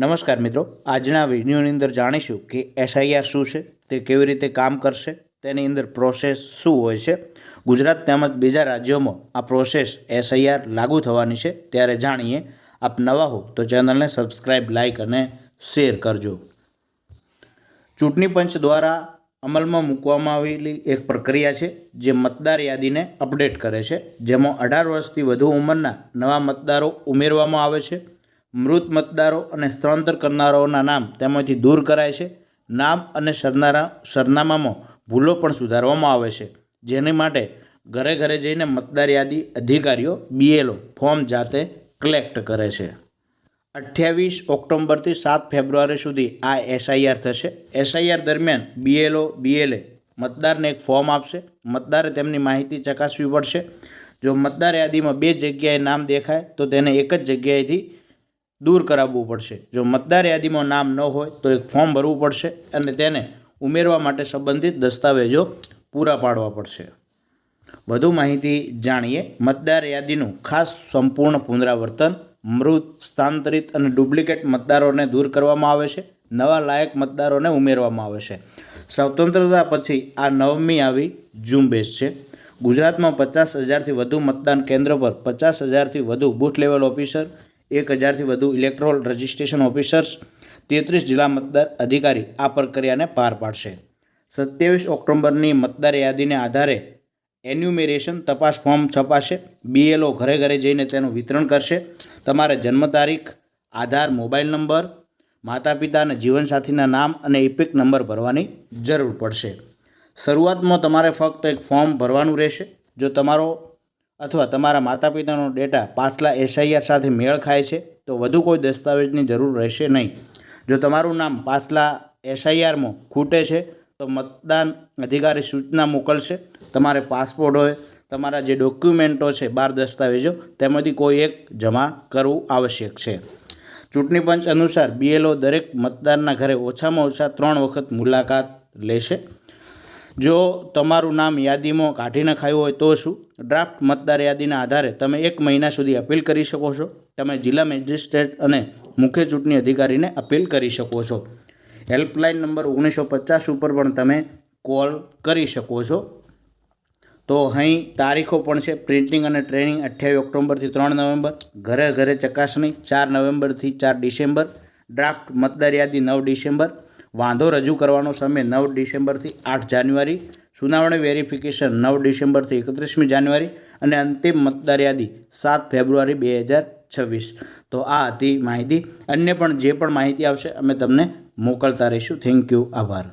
નમસ્કાર મિત્રો, આજના વિડીયોની અંદર જાણીશું કે એસઆઈઆર શું છે, તે કેવી રીતે કામ કરશે, તેની અંદર પ્રોસેસ શું હોય છે. ગુજરાત તેમજ બીજા રાજ્યોમાં આ પ્રોસેસ એસઆઈઆર લાગુ થવાની છે, ત્યારે જાણીએ. આપ નવા હો તો ચેનલને સબસ્ક્રાઈબ લાઇક અને શેર કરજો. ચૂંટણી પંચ દ્વારા અમલમાં મૂકવામાં આવેલી એક પ્રક્રિયા છે, જે મતદાર યાદીને અપડેટ કરે છે. જેમાં અઢાર વર્ષથી વધુ ઉંમરના નવા મતદારો ઉમેરવામાં આવે છે. મૃત મતદારો અને સ્થળાંતર કરનારાઓના નામ તેમાંથી દૂર કરાય છે. નામ અને સરનારા, સરનામામાં ભૂલો પણ સુધારવામાં આવે છે. જેને માટે ઘરે ઘરે જઈને મતદાર યાદી અધિકારીઓ બીએલઓ ફોર્મ જાતે કલેક્ટ કરે છે. અઠ્યાવીસ ઓક્ટોબરથી સાત ફેબ્રુઆરી સુધી આ એસઆઈઆર થશે. એસઆઈઆર દરમિયાન બીએલઓ બીએલએ મતદારને એક ફોર્મ આપશે. મતદારે તેમની માહિતી ચકાસવી પડશે. જો મતદાર યાદીમાં બે જગ્યાએ નામ દેખાય તો તેને એક જ જગ્યાએથી દૂર કરાવવું પડશે. જો મતદાર યાદીમાં નામ ન હોય તો એક ફોર્મ ભરવું પડશે અને તેને ઉમેરવા માટે સંબંધિત દસ્તાવેજો પૂરા પાડવા પડશે. વધુ માહિતી જાણીએ મતદાર યાદીનું ખાસ સંપૂર્ણ પુનરાવર્તન, મૃત, સ્થાનાંતરિત અને ડુપ્લિકેટ મતદારોને દૂર કરવામાં આવે છે. નવા લાયક મતદારોને ઉમેરવામાં આવે છે. સ્વતંત્રતા પછી આ નવમી આવી ઝુંબેશ છે. ગુજરાતમાં પચાસ હજારથી વધુ મતદાન કેન્દ્ર પર પચાસ હજારથી વધુ બૂથ લેવલ ઓફિસર એક હજારથી વધુ ઇલેક્ટ્રોલ રજિસ્ટ્રેશન ઓફિસર્સ તેત્રીસ જિલ્લા મતદાર અધિકારી આ પ્રક્રિયાને પાર પાડશે. સત્યાવીસ ઓક્ટોબરની મતદાર યાદીને આધારે એન્યુમેરેશન તપાસ ફોર્મ છપાશે. બીએલઓ ઘરે ઘરે જઈને તેનું વિતરણ કરશે. તમારે જન્મ તારીખ, આધાર, મોબાઈલ નંબર માતા પિતા અને જીવનસાથીના નામ અને ઇપિક નંબર ભરવાની જરૂર પડશે. શરૂઆતમાં તમારે ફક્ત એક ફોર્મ ભરવાનું રહેશે. જો તમારો અથવા તમારા માતા પિતાનો ડેટા પાછલા એસઆઈઆર સાથે મેળ ખાય છે, તો વધુ કોઈ દસ્તાવેજની જરૂર રહેશે નહીં. જો તમારું નામ પાછલા એસઆઈઆરમાં ખૂટે છે, તો મતદાન અધિકારી સૂચના મોકલશે. તમારે પાસપોર્ટ હોય, તમારા જે ડોક્યુમેન્ટો છે, બાર દસ્તાવેજો, તેમાંથી કોઈ એક જમા કરવું આવશ્યક છે. ચૂંટણી પંચ અનુસાર બીએલઓ દરેક મતદારના ઘરે ઓછામાં ઓછા ત્રણ વખત મુલાકાત લેશે. જો તમારું નામ યાદીમાં કાઢી નખાયું હોય તો શું? ડ્રાફ્ટ મતદાર યાદીના આધારે તમે એક મહિના સુધી અપીલ કરી શકો છો. તમે જિલ્લા મેજિસ્ટ્રેટ અને મુખ્ય ચૂંટણી અધિકારીને અપીલ કરી શકો છો. હેલ્પલાઇન નંબર ઓગણીસો પચાસ ઉપર પણ તમે કોલ કરી શકો છો. તો અહીં તારીખો પણ છે. પ્રિન્ટિંગ અને ટ્રેનિંગ અઠ્યાવીસ ઓક્ટોબરથી ત્રણ નવેમ્બર. ઘરે ઘરે ચકાસણી ચાર નવેમ્બરથી ચાર ડિસેમ્બર. ડ્રાફ્ટ મતદાર યાદી નવ ડિસેમ્બર. વાંધો રજૂ કરવાનો સમય નવ ડિસેમ્બરથી આઠ જાન્યુઆરી, સુનાવણી વેરિફિકેશન નવ ડિસેમ્બરથી એકત્રીસમી જાન્યુઆરી અને અંતિમ મતદાર યાદી સાત ફેબ્રુઆરી બે હજાર છવ્વીસ. તો આ હતી માહિતી. અન્ય પણ જે પણ માહિતી આવશે અમે તમને મોકલતા રહીશું. થેન્ક યુ આભાર.